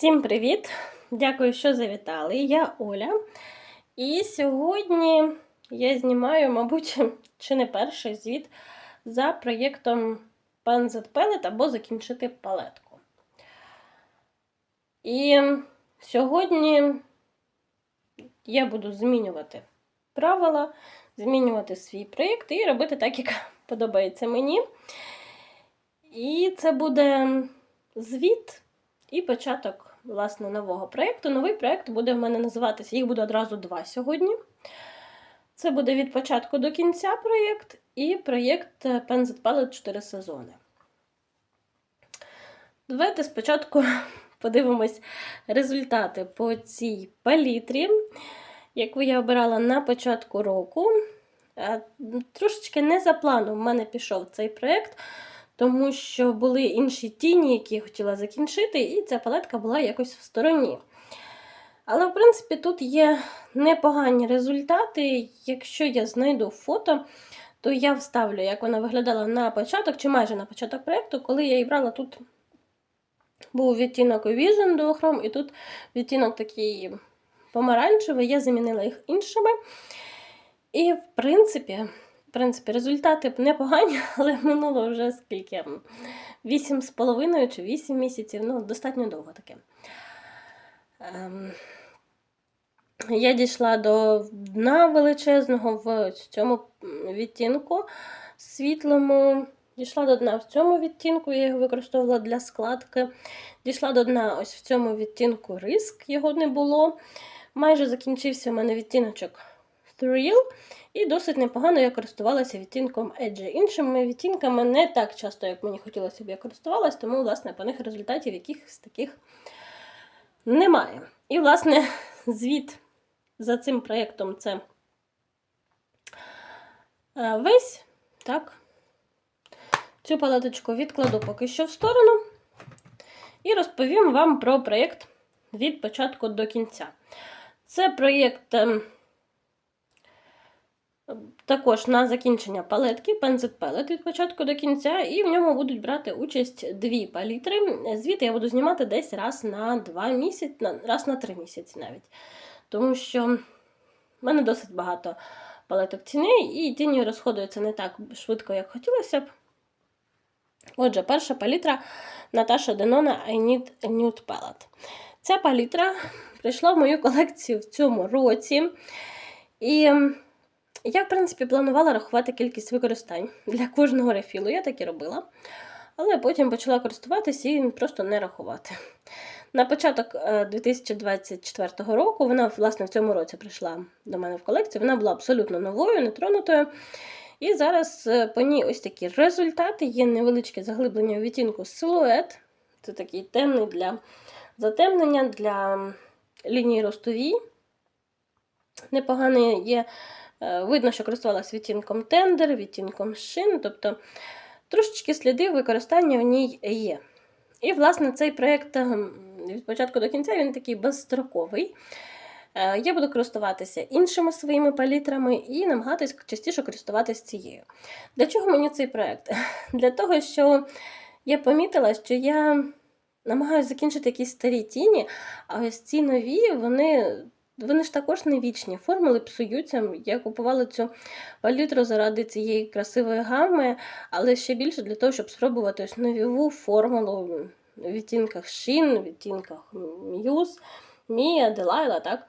Всім привіт! Дякую, що завітали. Я Оля. І сьогодні я знімаю, мабуть, чи не перший звіт за проєктом Panzet Pellet або закінчити палетку. І сьогодні я буду змінювати правила, змінювати свій проєкт і робити так, як подобається мені. І це буде звіт і початок власне, нового проєкту. Новий проєкт буде в мене називатися, їх буде одразу два сьогодні. Це буде від початку до кінця проєкт і проєкт Penset Palette 4 сезони. Давайте спочатку подивимось результати по цій палітрі, яку я обирала на початку року. Трошечки не за планом в мене пішов цей проєкт тому що були інші тіні, які я хотіла закінчити, і ця палетка була якось в стороні. Але, в принципі, тут є непогані результати. Якщо я знайду фото, то я вставлю, як вона виглядала на початок, чи майже на початок проєкту, коли я її брала тут. Був відтінок Vision Duochrome, і тут відтінок такий помаранчевий, я замінила їх іншими. І, в принципі, в принципі, результати непогані, але минуло вже скільки? 8,5 чи 8 місяців, ну, достатньо довго таке. Ем, я дійшла до дна величезного в цьому відтінку світлому. Дійшла до дна в цьому відтінку, я його використовувала для складки. Дійшла до дна ось в цьому відтінку риск, його не було. Майже закінчився у мене відтіночок Thrill. І досить непогано я користувалася відтінком Edge. Іншими відтінками не так часто, як мені хотілося б, я користувалася, тому, власне, по них результатів якихось таких немає. І, власне, звіт за цим проєктом це е, весь. так. Цю палеточку відкладу поки що в сторону. І розповім вам про проєкт від початку до кінця. Це проєкт. Також на закінчення палетки, пензит пелет від початку до кінця, і в ньому будуть брати участь дві палітри. Звіти я буду знімати десь раз на два місяці, раз на три місяці навіть. Тому що в мене досить багато палеток тіней, і тіні розходуються не так швидко, як хотілося б. Отже, перша палітра Наташа Денона I Need a Nude Palette. Ця палітра прийшла в мою колекцію в цьому році. І я, в принципі, планувала рахувати кількість використань для кожного рефілу. Я так і робила. Але потім почала користуватися і просто не рахувати. На початок 2024 е, року вона, власне, в цьому році прийшла до мене в колекцію. Вона була абсолютно новою, нетронутою. І зараз е, по ній ось такі результати. Є невеличке заглиблення у відтінку силует. Це такий темний для затемнення, для лінії ростовій. Непоганий є видно, що користувалася відтінком тендер, відтінком шин, тобто трошечки сліди використання в ній є. І, власне, цей проєкт ем, від початку до кінця він такий безстроковий. Е, я буду користуватися іншими своїми палітрами і намагатись частіше користуватися цією. Для чого мені цей проєкт? Для того, що я помітила, що я намагаюся закінчити якісь старі тіні, а ось ці нові, вони вони ж також не вічні. Формули псуються. Я купувала цю палітру заради цієї красивої гами, але ще більше для того, щоб спробувати ось нову формулу в відтінках шин, в відтінках м'юз, Мія, Делайла. так?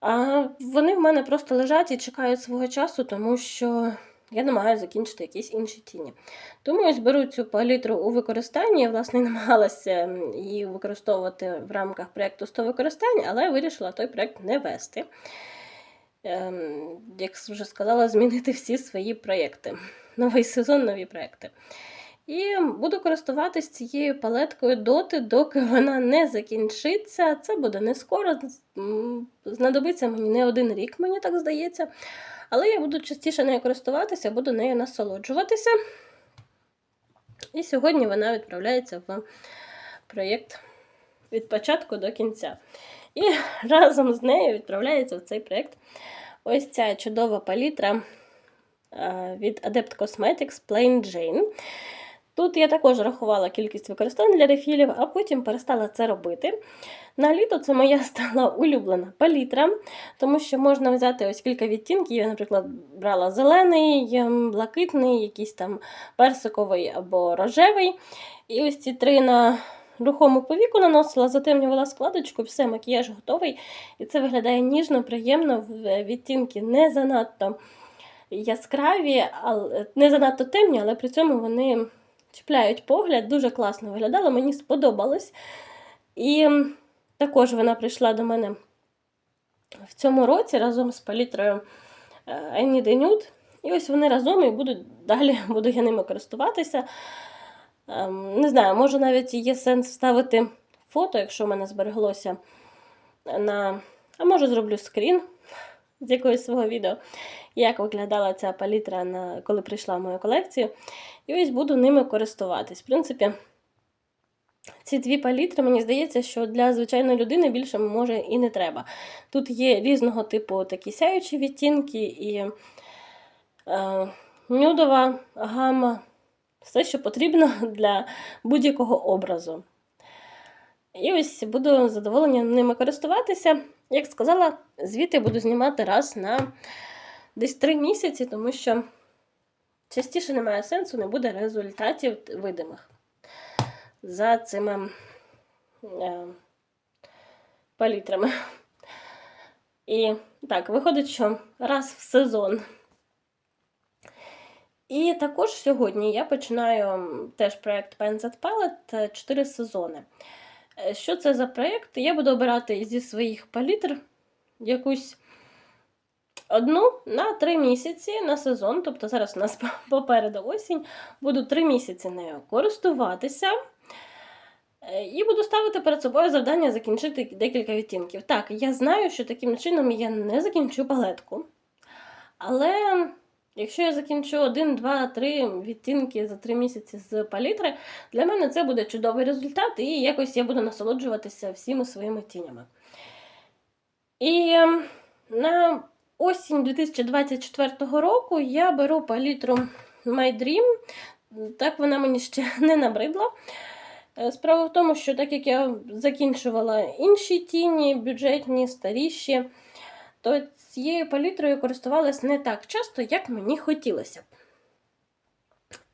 А вони в мене просто лежать і чекають свого часу, тому що я намагаюся закінчити якісь інші тіні. Тому я зберу цю палітру у використанні. Я, власне, намагалася її використовувати в рамках проєкту 100 використань, але вирішила той проєкт не вести. Ем, як вже сказала, змінити всі свої проєкти. Новий сезон, нові проєкти. І буду користуватись цією палеткою доти, доки вона не закінчиться. Це буде не скоро, знадобиться мені не один рік, мені так здається. Але я буду частіше нею користуватися, буду нею насолоджуватися. І сьогодні вона відправляється в проєкт від початку до кінця. І разом з нею відправляється в цей проєкт ось ця чудова палітра від Adept Cosmetics Plain Jane. Тут я також рахувала кількість використань для рефілів, а потім перестала це робити. На літо це моя стала улюблена палітра, тому що можна взяти ось кілька відтінків. Я, наприклад, брала зелений, блакитний, якийсь там персиковий або рожевий. І ось ці три на рухому повіку наносила, затемнювала складочку, все, макіяж готовий. І це виглядає ніжно, приємно, відтінки не занадто яскраві, але не занадто темні, але при цьому вони чіпляють погляд, дуже класно виглядало, мені сподобалось. І також вона прийшла до мене в цьому році разом з палітрою a Nude. І ось вони разом і будуть далі буду я ними користуватися. Ем, не знаю, може навіть є сенс вставити фото, якщо в мене збереглося на. А може зроблю скрін з якогось свого відео, як виглядала ця палітра, на... коли прийшла в мою колекцію. І ось буду ними користуватись. В принципі, ці дві палітри, мені здається, що для звичайної людини більше може і не треба. Тут є різного типу такі сяючі відтінки і е, нюдова гама все, що потрібно для будь-якого образу. І ось буду задоволення ними користуватися. Як сказала, звіти буду знімати раз на десь 3 місяці, тому що частіше немає сенсу, не буде результатів видимих за цими е, палітрами. І так, виходить, що раз в сезон. І також сьогодні я починаю теж проєкт Pen Palette 4 сезони. Е, що це за проєкт? Я буду обирати зі своїх палітр якусь одну на 3 місяці на сезон. Тобто зараз у нас попереду осінь. Буду 3 місяці нею користуватися. Е, і буду ставити перед собою завдання закінчити декілька відтінків. Так, я знаю, що таким чином я не закінчу палетку. Але. Якщо я закінчу 1, 2, 3 відтінки за 3 місяці з палітри, для мене це буде чудовий результат, і якось я буду насолоджуватися всіми своїми тінями. І ем, на осінь 2024 року я беру палітру My Dream. Так вона мені ще не набридла. Е, справа в тому, що так як я закінчувала інші тіні, бюджетні, старіші то цією палітрою користувалась не так часто, як мені хотілося б.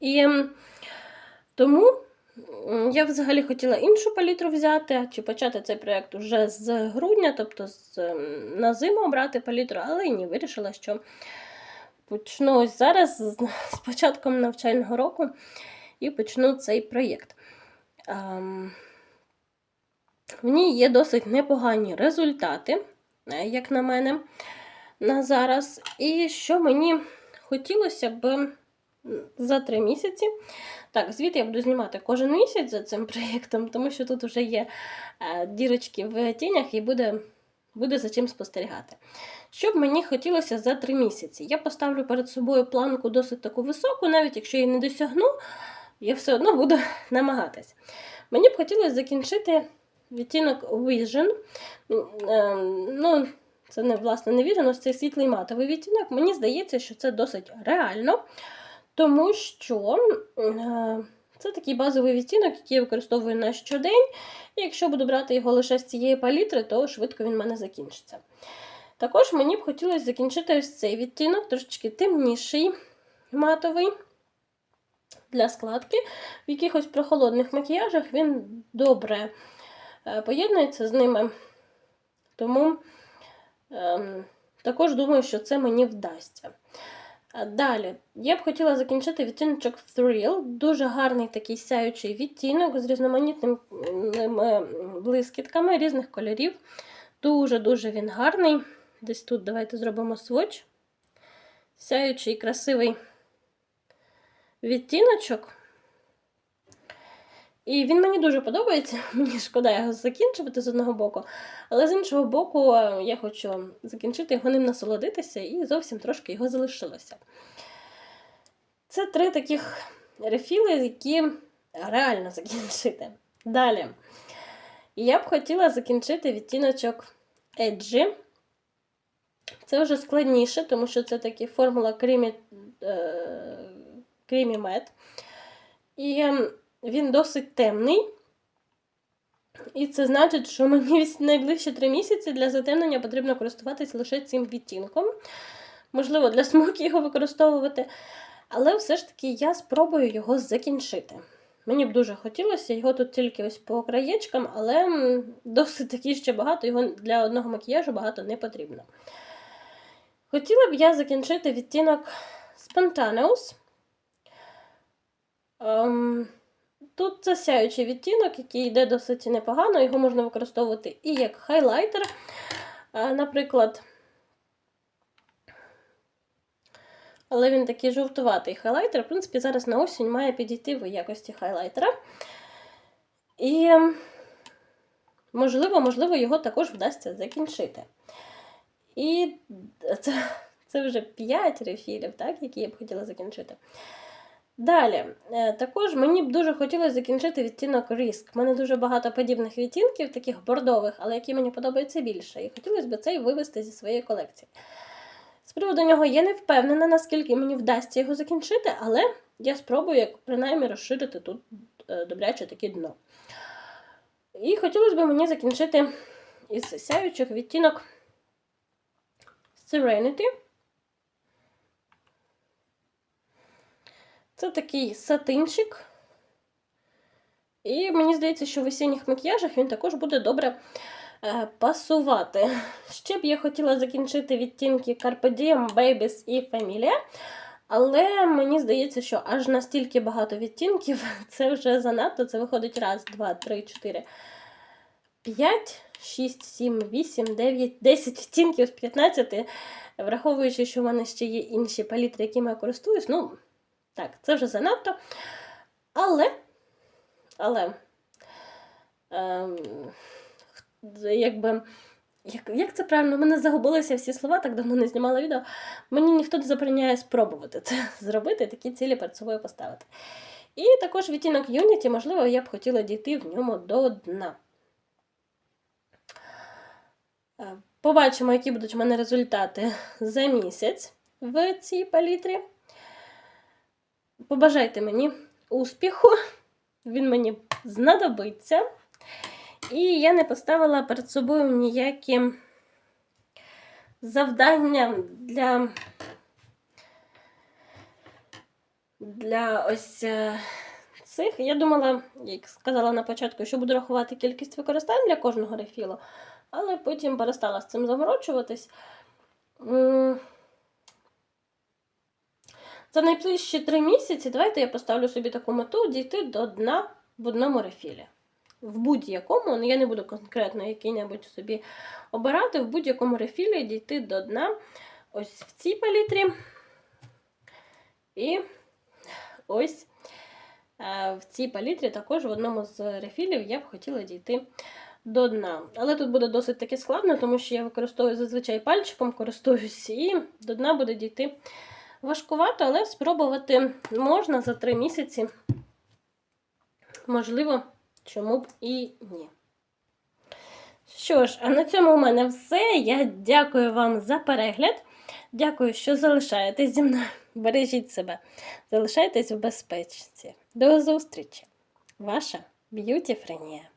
І тому я взагалі хотіла іншу палітру взяти, чи почати цей проєкт вже з грудня, тобто з, ем, на зиму брати палітру, але ні, вирішила, що почну ось зараз з, з початком навчального року і почну цей проєкт. Ем, в ній є досить непогані результати. Е, як на мене, на зараз. І що мені хотілося б за три місяці. Так, звіт я буду знімати кожен місяць за цим проєктом, тому що тут вже є е, дірочки в тінях і буде буде за чим спостерігати. Що б мені хотілося за три місяці? Я поставлю перед собою планку досить таку високу, навіть якщо я не досягну, я все одно буду намагатись. Мені б хотілося закінчити відтінок Vision. Ем, ну, Це не власне не Vision, ось цей світлий матовий відтінок. Мені здається, що це досить реально, тому що е, це такий базовий відтінок, який я використовую на щодень. І якщо буду брати його лише з цієї палітри, то швидко він в мене закінчиться. Також мені б хотілося закінчити ось цей відтінок, трошечки темніший матовий. Для складки. В якихось прохолодних макіяжах він добре Е, поєднується з ними. Тому ем, також думаю, що це мені вдасться. Далі, я б хотіла закінчити відтіночок Thrill. Дуже гарний такий сяючий відтінок з різноманітними блискітками різних кольорів. Дуже-дуже він гарний. Десь тут давайте зробимо сводч. Сяючий красивий відтіночок. І він мені дуже подобається, мені шкода його закінчувати з одного боку. Але з іншого боку, е, я хочу закінчити його ним насолодитися і зовсім трошки його залишилося. Це три таких рефіли, які реально закінчити. Далі. Я б хотіла закінчити відтіночок Edgy. Це вже складніше, тому що це такі формула Creamy, е, Creamy Matte. І ем, він досить темний. І це значить, що мені найближчі три місяці для затемнення потрібно користуватися лише цим відтінком. Можливо, для смокі його використовувати. Але все ж таки я спробую його закінчити. Мені б дуже хотілося, його тут тільки ось по краєчкам, але досить таки ще багато, його для одного макіяжу багато не потрібно. Хотіла б я закінчити відтінок Spontaneous. Ем, Тут це сяючий відтінок, який йде досить непогано, його можна використовувати і як хайлайтер, наприклад. Але він такий жовтуватий хайлайтер. В принципі, зараз на осінь має підійти в якості хайлайтера. І, можливо, можливо, його також вдасться закінчити. І це, це вже 5 рефілів, так, які я б хотіла закінчити. Далі, е, також мені б дуже хотілося закінчити відтінок Risk. У мене дуже багато подібних відтінків, таких бордових, але які мені подобаються більше. І хотілося б цей вивести зі своєї колекції. З приводу нього я не впевнена, наскільки мені вдасться його закінчити, але я спробую, як принаймні, розширити тут е, добряче таке дно. І хотілося б мені закінчити із сяючих відтінок Serenity. Це такий сатинчик. І мені здається, що в осінніх макіяжах він також буде добре е, пасувати. Ще б я хотіла закінчити відтінки Carpe Diem, Babies і Familia. Але мені здається, що аж настільки багато відтінків це вже занадто. Це виходить раз, два, три, чотири, п'ять, шість, сім, вісім, дев'ять, десять відтінків з 15, враховуючи, що в мене ще є інші палітри, якими я користуюсь. Ну, так, це вже занадто. Але, але, ем, якби, як, як це правильно, У мене загубилися всі слова, так давно не знімала відео. Мені ніхто не забороняє спробувати це зробити, такі цілі перед собою поставити. І також відтінок Unity, можливо, я б хотіла дійти в ньому до дна. Е, Побачимо, які будуть у мене результати за місяць в цій палітрі. Побажайте мені успіху, він мені знадобиться. І я не поставила перед собою ніякі завдання для для ось е, цих. Я думала, як сказала на початку, що буду рахувати кількість використань для кожного рефілу, але потім перестала з цим заморочуватись. За найближчі три місяці давайте я поставлю собі таку мету дійти до дна в одному рефілі. В будь-якому, ну я не буду конкретно який-небудь собі обирати, в будь-якому рефілі дійти до дна ось в цій палітрі. І ось е, в цій палітрі також в одному з рефілів я б хотіла дійти до дна. Але тут буде досить таки складно, тому що я використовую зазвичай пальчиком, користуюсь, і до дна буде дійти важкувато, але спробувати можна за три місяці. Можливо, чому б і ні. Що ж, а на цьому у мене все. Я дякую вам за перегляд. Дякую, що залишаєтесь зі мною. Бережіть себе, залишайтесь в безпечці. До зустрічі! Ваша Б'юті Френія.